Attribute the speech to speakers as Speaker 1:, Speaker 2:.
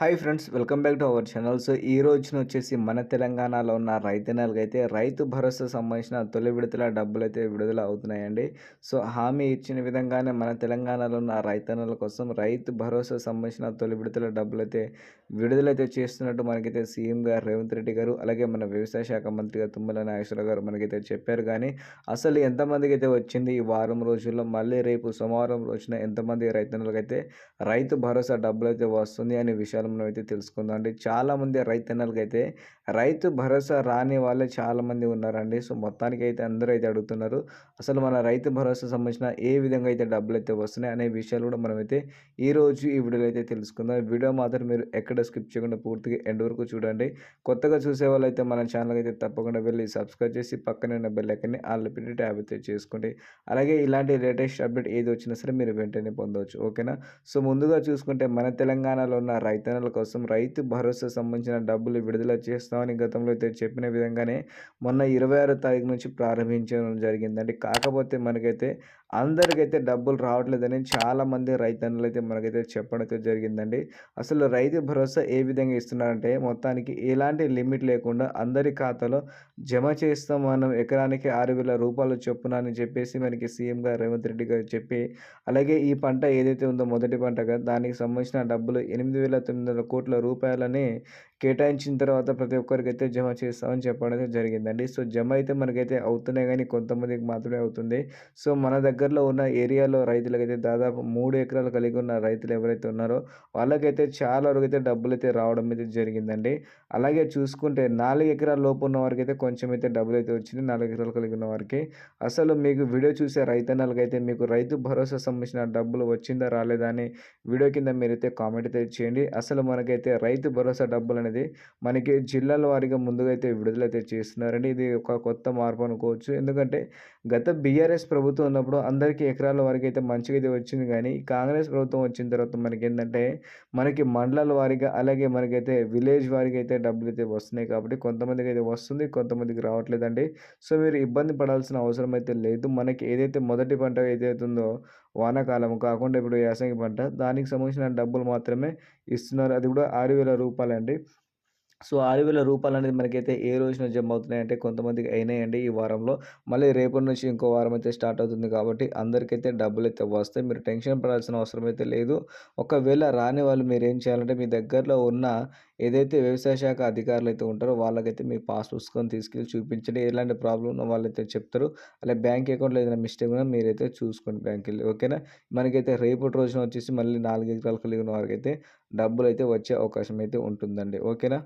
Speaker 1: Hi friends welcome back to our channel. So ఈ రోజున వచ్చేసి మన తెలంగాణలో ఉన్న రైతన్నలకి అయితే రైతు భరోసా సంబంధించిన తొలి విడతల డబ్బులు అయితే విడుదల అవుతున్నాయండి. సో హామీ ఇచ్చిన విధంగానే మన తెలంగాణలో ఉన్న రైతన్నల కోసం రైతు భరోసా సంబంధించిన తొలి విడతల డబ్బులు అయితే విడుదలైతే చేస్తున్నట్టు మనకైతే సీఎం గారు రేవంత్ రెడ్డి గారు అలాగే మన వ్యవసాయ శాఖ మంత్రిగా తుమ్మల నాగేశ్వర గారు మనకైతే చెప్పారు. కానీ అసలు ఎంతమందికి అయితే వచ్చింది ఈ వారం రోజుల్లో మళ్ళీ రేపు సోమవారం రోజున ఎంతమంది రైతన్నలకైతే రైతు భరోసా డబ్బులు అయితే వస్తుంది అనే విషయాలు మనం అయితే తెలుసుకుందాం అండి. చాలామంది రైతన్నలకి అయితే రైతు భరోసా రాని వాళ్ళే చాలామంది ఉన్నారండి. సో మొత్తానికి అయితే అందరూ అయితే అడుగుతున్నారు అసలు మన రైతు భరోసా సంబంధించిన ఏ విధంగా అయితే డబ్బులు అయితే వస్తున్నాయి అనే విషయాలు కూడా మనమైతే ఈరోజు ఈ వీడియోలో అయితే తెలుసుకుందాం. వీడియో మాత్రం మీరు ఎక్కడ స్కిప్ చేయకుండా పూర్తిగా ఎండ్ వరకు చూడండి. కొత్తగా చూసే వాళ్ళు అయితే మన ఛానల్ అయితే తప్పకుండా వెళ్ళి సబ్స్క్రైబ్ చేసి పక్కనే ఉన్న బెల్ ఐకన్ని వాళ్ళు పెట్టి ట్యాబ్ అయితే చేసుకోండి. అలాగే ఇలాంటి లేటెస్ట్ అప్డేట్ ఏది వచ్చినా సరే మీరు వెంటనే పొందవచ్చు. ఓకేనా? సో ముందుగా చూసుకుంటే మన తెలంగాణలో ఉన్న రైతన్న రైతన్నల కోసం రైతు భరోసా సంబంధించిన డబ్బులు విడుదల చేస్తామని గతంలో అయితే చెప్పిన విధంగానే మొన్న ఇరవై ఆరో తారీఖు నుంచి ప్రారంభించడం జరిగిందండి. కాకపోతే మనకైతే అందరికైతే డబ్బులు రావట్లేదని చాలామంది రైతన్నులు అయితే మనకైతే చెప్పడం అయితే జరిగిందండి. అసలు రైతు భరోసా ఏ విధంగా ఇస్తున్నారంటే మొత్తానికి ఎలాంటి లిమిట్ లేకుండా అందరి ఖాతాలో జమ చేస్తాం మనం ఎకరానికి ఆరు వేల రూపాయలు చొప్పున అని చెప్పేసి మనకి సీఎం గారు రేవంత్ రెడ్డి గారు చెప్పి అలాగే ఈ పంట ఏదైతే ఉందో మొదటి పంటగా దానికి సంబంధించిన డబ్బులు ఎనిమిది వేల తొమ్మిది వందల కోట్ల రూపాయలని కేటాయించిన తర్వాత ప్రతి ఒక్కరికైతే జమ చేస్తామని చెప్పడం జరిగిందండి. సో జమ అయితే మనకైతే అవుతున్నాయి కానీ కొంతమందికి మాత్రమే అవుతుంది. సో మన దగ్గరలో ఉన్న ఏరియాలో రైతులకైతే దాదాపు మూడు ఎకరాలు కలిగి ఉన్న రైతులు ఎవరైతే ఉన్నారో వాళ్ళకైతే చాలా వరకు అయితే డబ్బులు అయితే రావడం అయితే జరిగిందండి. అలాగే చూసుకుంటే నాలుగు ఎకరాల లోపు ఉన్న వారికి అయితే కొంచెం అయితే డబ్బులు అయితే వచ్చింది. నాలుగు ఎకరాలు కలిగి ఉన్న వారికి. అసలు మీకు వీడియో చూసే రైతన్నలకైతే మీకు రైతు భరోసా సంబంధించిన డబ్బులు వచ్చిందా రాలేదా అని వీడియో కింద మీరైతే కామెంట్ అయితే చేయండి. అసలు మనకైతే రైతు భరోసా డబ్బులు అనేది మనకి జిల్లాల వారీగా ముందుగా అయితే విడుదలైతే చేస్తున్నారండి. ఇది ఒక కొత్త మార్పు అనుకోవచ్చు. ఎందుకంటే గత బీఆర్ఎస్ ప్రభుత్వం ఉన్నప్పుడు అందరికీ ఎకరాల వారికి అయితే మంచిగా అయితే వచ్చింది. కానీ కాంగ్రెస్ ప్రభుత్వం వచ్చిన తర్వాత మనకి ఏంటంటే మనకి మండలాల వారీగా అలాగే మనకైతే విలేజ్ వారికి అయితే డబ్బులు అయితే వస్తున్నాయి కాబట్టి కొంతమందికి అయితే వస్తుంది కొంతమందికి రావట్లేదండి. సో మీరు ఇబ్బంది పడాల్సిన అవసరం అయితే లేదు. మనకి ఏదైతే మొదటి పంట ఏదైతే ఉందో వానాకాలం కాకుండా ఇప్పుడు యాసంగి పంట దానికి సంబంధించిన డబ్బులు మాత్రమే ఇస్తున్నారు. అది కూడా ఆరు వేల రూపాయలండి. సో ఆరు వేల రూపాయలు అనేది మనకైతే ఏ రోజున జమ అవుతున్నాయంటే కొంతమందికి అయినాయండి ఈ వారంలో. మళ్ళీ రేపటి నుంచి ఇంకో వారం అయితే స్టార్ట్ అవుతుంది కాబట్టి అందరికైతే డబ్బులు అయితే వస్తాయి. మీరు టెన్షన్ పడాల్సిన అవసరం అయితే లేదు. ఒకవేళ రాని వాళ్ళు మీరు ఏం చేయాలంటే మీ దగ్గరలో ఉన్న ఏదైతే వ్యవసాయ శాఖ అధికారులు అయితే ఉంటారో వాళ్ళకైతే మీ పాస్ పుస్తకం తీసుకెళ్ళి చూపించండి. ఎలాంటి ప్రాబ్లం ఉన్న వాళ్ళైతే చెప్తారు. అలా బ్యాంక్ అకౌంట్లో ఏదైనా మిస్టేక్ ఉన్నా మీరైతే చూసుకోండి బ్యాంక్ వెళ్ళి ఓకేనా? మనకైతే రేపటి రోజున వచ్చేసి మళ్ళీ నాలుగు ఎకరాలు కలిగిన వారికి అయితే డబ్బులు అయితే వచ్చే అవకాశం అయితే ఉంటుందండి. ఓకేనా?